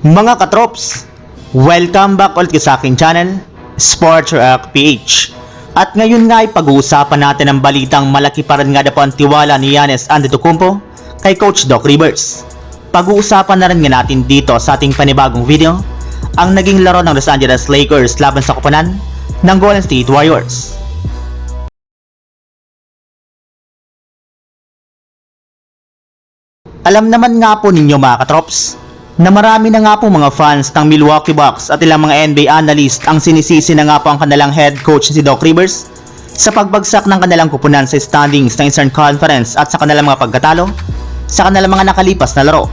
Mga katrops, welcome back ulit sa aking channel, Sports React PH. At ngayon nga ay pag-uusapan natin ang balitang malaki pa rin nga na ang tiwala ni Giannis Antetokounmpo kay Coach Doc Rivers. Pag-uusapan na rin nga natin dito sa ating panibagong video ang naging laro ng Los Angeles Lakers laban sa koponan ng Golden State Warriors. Alam naman nga po ninyo mga katrops na marami na nga po mga fans ng Milwaukee Bucks at ilang mga NBA analyst ang sinisisi na nga po ang kanilang head coach si Doc Rivers sa pagbagsak ng kanilang kupunan sa standings ng Eastern Conference at sa kanilang mga pagkatalo sa kanilang mga nakalipas na laro.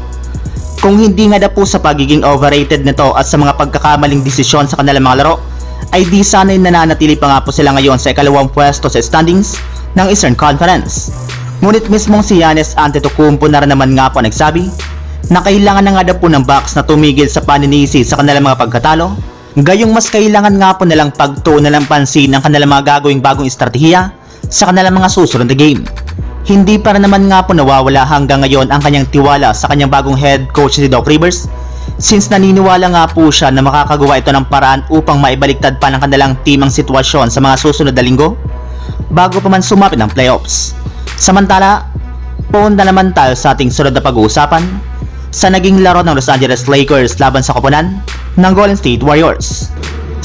Kung hindi nga na po sa pagiging overrated nito at sa mga pagkakamaling desisyon sa kanilang mga laro, ay di sana'y nananatili pa nga po sila ngayon sa ikalawang pwesto sa standings ng Eastern Conference. Ngunit mismong si Giannis Antetokounmpo na rin naman nga po nagsabi na kailangan na nga daw po ng Bucks na tumigil sa paninisi sa kanilang mga pagkatalo, gayong mas kailangan nga po nilang pagtuunan ng pansin ang kanilang mga gagawing bagong estratehiya sa kanilang mga susunod na game. Hindi pa rin naman nga po nawawala hanggang ngayon ang kanyang tiwala sa kanyang bagong head coach si Doc Rivers since naniniwala nga po siya na makakagawa ito ng paraan upang maibaliktad pa ng kanilang team ang sitwasyon sa mga susunod na linggo bago pa man sumapit ng playoffs. Samantala, punta naman tayo sa ating sunod na pag-uusapan sa naging laro ng Los Angeles Lakers laban sa koponan ng Golden State Warriors.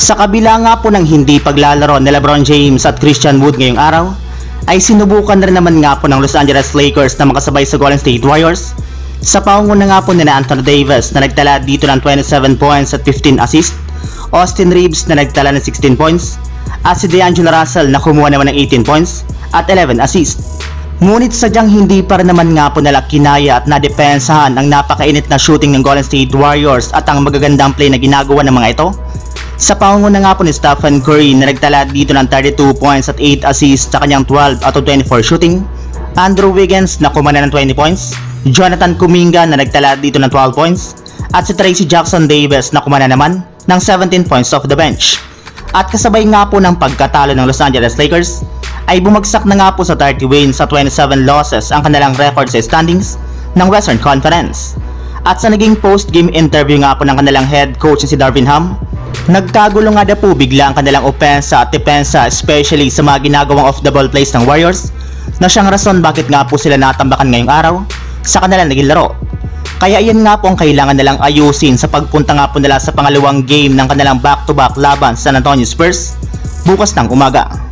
Sa kabila nga po ng hindi paglalaro ni LeBron James at Christian Wood ngayong araw, ay sinubukan na rin naman nga po ng Los Angeles Lakers na makasabay sa Golden State Warriors sa pangunguna nga po ni Anthony Davis na nagtala dito ng 27 points at 15 assists, Austin Reeves na nagtala ng 16 points, at si D'Angelo Russell na kumuha naman ng 18 points at 11 assists. Ngunit sadyang hindi pa rin naman nga po nila kinaya at nadepensahan ang napakainit na shooting ng Golden State Warriors at ang magagandang play na ginagawa ng mga ito. Sa pangunguna nga po ni Stephen Curry na nagtala dito ng 32 points at 8 assists sa kanyang 12 out of 24 shooting, Andrew Wiggins na kumana ng 20 points, Jonathan Kuminga na nagtala dito ng 12 points, at si Tracy Jackson Davis na kumana naman ng 17 points off the bench. At kasabay nga po ng pagkatalo ng Los Angeles Lakers, ay bumagsak na nga po sa 30 wins sa 27 losses ang kanilang record sa standings ng Western Conference. At sa naging post-game interview nga po ng kanilang head coach na si Darvin Ham, nagkagulo nga na po bigla ang kanilang opensa at depensa especially sa mga ginagawang off-the-ball plays ng Warriors na siyang rason bakit nga po sila natambakan ngayong araw sa kanilang naging laro. Kaya iyan nga po ang kailangan nilang ayusin sa pagpunta nga po nila sa pangalawang game ng kanilang back-to-back laban sa San Antonio Spurs bukas ng umaga.